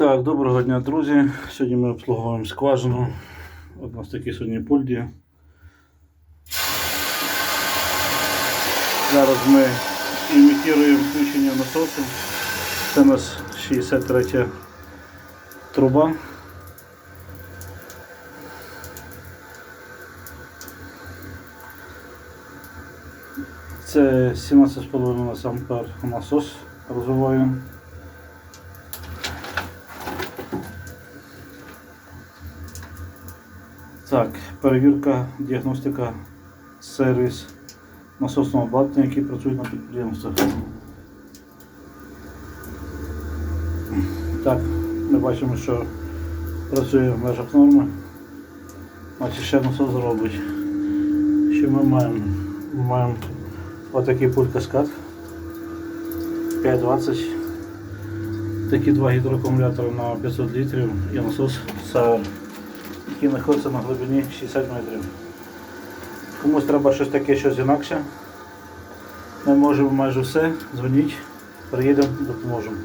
Так, доброго дня, друзі. Сьогодні ми обслуговуємо скважину. От у нас такі сьогодні пульді. Зараз ми імітуємо включення насосу. Це у нас 63 труба. Це 17,5 ампер насос розвиваємо. Так, перевірка, діагностика, сервіс насосного обладнання, які працюють на підприємствах. Так, ми бачимо, що працює в межах норми. Значить ще насос зробить. Що ми маємо? Ми маємо отакий пульт каскад 520. Такі два гідроакумулятори на 500 літрів і насос САР який знаходиться на глибині 60 метрів. Комусь треба щось таке, щось інакше. Ми можемо майже все. Дзвоніть, приїдемо, допоможемо.